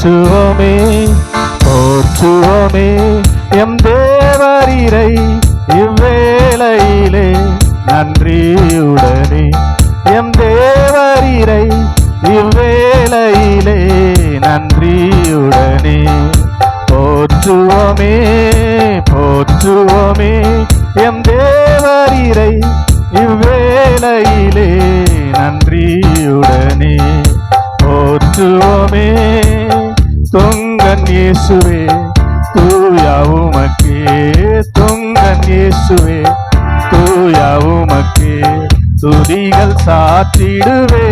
போற்றுவோமே போற்றுவோமே. எம் தேவரீரை இவ்வேளையிலே நன்றியுடனே. எம் தேவரீரை இவ்வேளையிலே நன்றியுடனே. போற்றுவோமே போற்றுவோமே. எம் தேவரீரை இவ்வேளையிலே இயேசுவே இயேசுவே தூயாவுமக்கே தொங்கன் இயேசுவே தூயாவுமக்கே துதிகள் சாத்திடுவே.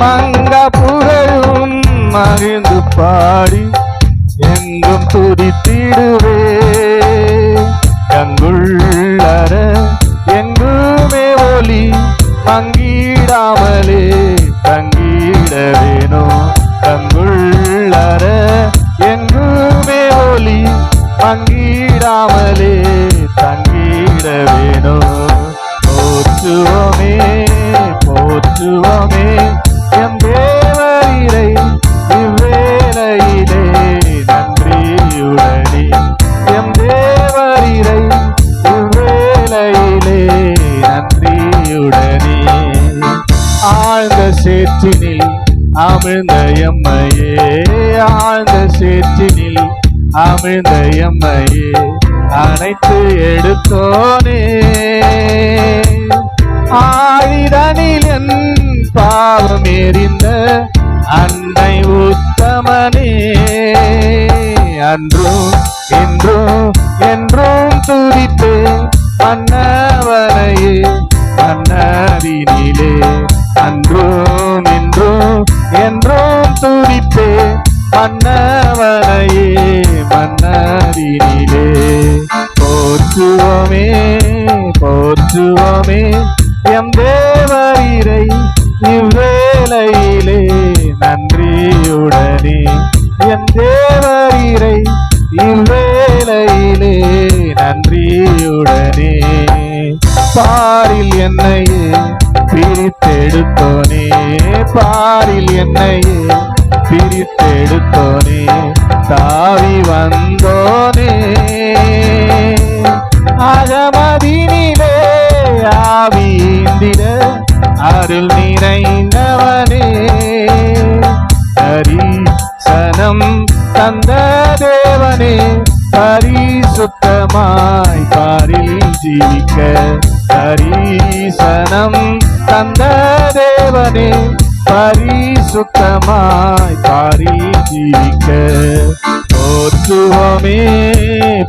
மங்க புகழும் மகிழ்ந்து பாடி எங்கும் துதித்திடுவே. கங்குள்ளர எங்குமே ஒளி மங்கிடாமலே தங்கிட வேணும். கங்குள்ளர எங்குமே ஒளி மங்கிடாமலே தங்கிட வேணும். போற்றுவோமே போற்றுவோமே எம் தேவரை இவ்வேளையிலே நன்றியுடனே. எம் தேவரை இவ்வேளையிலே நன்றியுடனே. ஆழ்ந்த சேற்றினில் அமிழ்ந்த ஆழ்ந்த சேற்றினில் அமிழ்ந்த எம்மையே அனைத்து எடுத்தோனே. ஆழிதனில் என் பாவம் எறிந்த அன்னை உத்தமனே. அன்றும் என்றும் என்றும் துதித்து அன்னவனையே மன்னரினிலே அன்றும் என்றும் துடிப்பே மன்னவனையே மன்னரினிலே போற்றுவோமே போற்றுவோமே எம் தேவரீரை இவ்வேளையிலே நன்றியுடனே. எம் தேவரீரை இவ்வேளையிலே நன்றியுடனே. பாரில் என்னையே பிரித்தெடுத்தோனே. பாரில் என்னையே பிரித்தெடுத்தோனே தாவி வந்தோனே. அகமதினிலே ஆவிந்திட அருள் நிறைந்தவனே. ஹரிசனம் தந்த தேவனே பரிசுத்தமாய் பாரில் ஜீவிக்க ஹரிசனம் தந்த தேவனே. பரிசுத்தமாய் பாரில் ஜீவிக்க போற்றுவோமே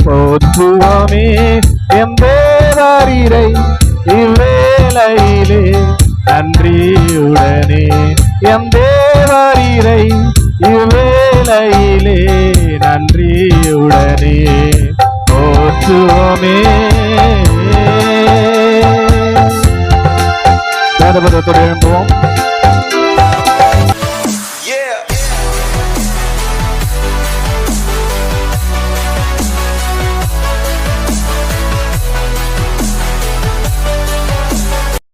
போற்றுவோமே எம் இவ்வேளையிலே. நன்றியுடனே எம் இவ்வேளையிலே. நன்றியுடனே போற்றுவோமே. வேதபதத்தோடு எழும்புவோம்.